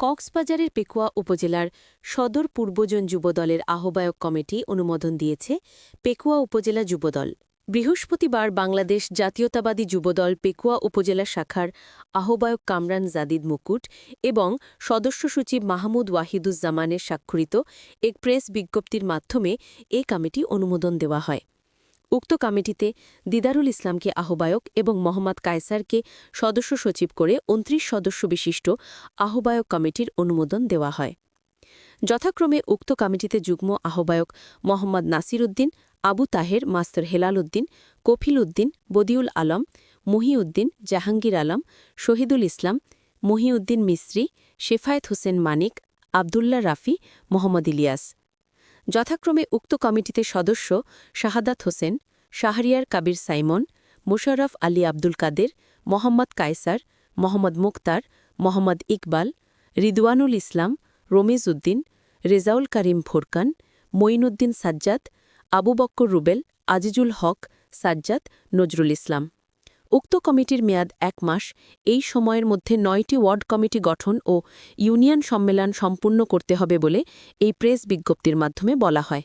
কক্সবাজারের পেকুয়া উপজেলার সদর পূর্বজন যুবদলের আহ্বায়ক কমিটি অনুমোদন দিয়েছে পেকুয়া উপজেলা যুবদল। বৃহস্পতিবার বাংলাদেশ জাতীয়তাবাদী যুবদল পেকুয়া উপজেলা শাখার আহ্বায়ক কামরান জাদিদ মুকুট এবং সদস্য সচিব মাহমুদ ওয়াহিদুজ্জামানের স্বাক্ষরিত এক প্রেস বিজ্ঞপ্তির মাধ্যমে এ কমিটি অনুমোদন দেওয়া হয়। উক্ত কমিটিতে দিদারুল ইসলামকে আহ্বায়ক এবং মোহাম্মদ কায়সারকে সদস্য সচিব করে উনত্রিশ সদস্য বিশিষ্ট আহ্বায়ক কমিটির অনুমোদন দেওয়া হয়। যথাক্রমে উক্ত কমিটিতে যুগ্ম আহ্বায়ক মোহাম্মদ নাসির উদ্দিন আবু তাহের মাস্তর হেলাল উদ্দিন কফিল উদ্দিন বদিউল আলম, মহিউদ্দিন জাহাঙ্গীর আলম, শহীদুল ইসলাম, মহিউদ্দিন মিস্ত্রি শেফায়েত হোসেন মানিক, আবদুল্লাহ রাফি, মোহাম্মদ ইলিয়াস। যথাক্রমে উক্ত কমিটিতে সদস্য শাহাদাত হোসেন, শাহরিয়ার কাবির সাইমন, মুশারফ আলী আব্দুল কাদের, মোহাম্মদ কায়সার, মোহাম্মদ মুক্তার, মোহাম্মদ ইকবাল, রিদওয়ানুল ইসলাম, রমিজ উদ্দিন, রেজাউল করিম ফোরকান, মঈনুদ্দিন সাজ্জাদ, আবু বক্কর রুবেল, আজিজুল হক সাজ্জাদ, নজরুল ইসলাম। উক্ত কমিটির মেয়াদ এক মাস, এই সময়ের মধ্যে নয়টি ওয়ার্ড কমিটি গঠন ও ইউনিয়ন সম্মেলন সম্পূর্ণ করতে হবে বলে এই প্রেস বিজ্ঞপ্তির মাধ্যমে বলা হয়।